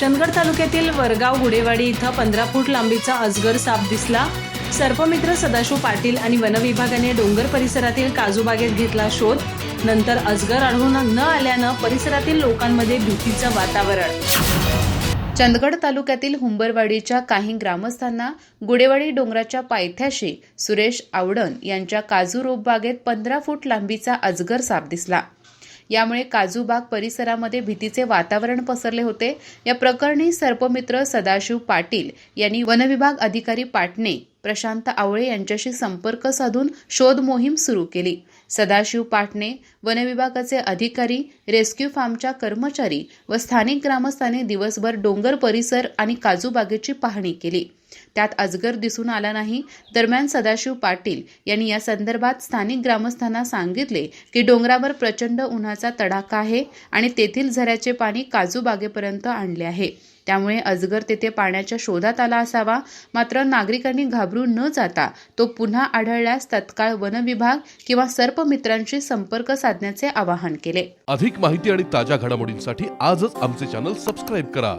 चंदगड तालुक्यातील वरगाव गुडेवाडी इथं पंधरा फूट लांबीचा अजगर साप दिसला. सर्पमित्र सदाशिव पाटील आणि वनविभागाने डोंगर परिसरातील काजूबागेत घेतला शोध. नंतर अजगर आढळून न आल्यानं परिसरातील लोकांमध्ये भीतीचं वातावरण. चंदगड तालुक्यातील हुंबरवाडीच्या काही ग्रामस्थांना गुडेवाडी डोंगराच्या पायथ्याशी सुरेश आवडण यांच्या काजू रोप बागेत पंधरा फूट लांबीचा अजगर साप दिसला. यामुळे काजूबाग परिसरामध्ये भीतीचे वातावरण पसरले होते. या प्रकरणी सर्पमित्र सदाशिव पाटील यांनी वनविभाग अधिकारी पाटणे प्रशांत आवळे यांच्याशी संपर्क साधून शोध मोहीम सुरू केली. सदाशिव पाटणे वनविभागाचे अधिकारी रेस्क्यू फार्मच्या कर्मचारी व स्थानिक ग्रामस्थांनी दिवसभर डोंगर परिसर आणि काजूबागेची पाहणी केली. त्यात अजगर दिसून आला नाही. दरम्यान सदाशिव पाटील यांनी या संदर्भात स्थानिक ग्रामस्थांना सांगितले की डोंगरावर प्रचंड उन्हाचा तडाखा आहे आणि तेथील झऱ्याचे पाणी काजूबागेपर्यंत आणले आहे. त्यामुळे अजगर तेथे पाण्याच्या शोधात आला असावा. मात्र नागरिकांनी घाबरून न जाता तो पुन्हा आढळल्यास तत्काळ वनविभाग किंवा सर्पमित्रांशी संपर्क साधण्याचे आवाहन केले. अधिक माहिती आणि ताज्या घडामोडींसाठी आजच आमचे चॅनल सबस्क्राईब करा.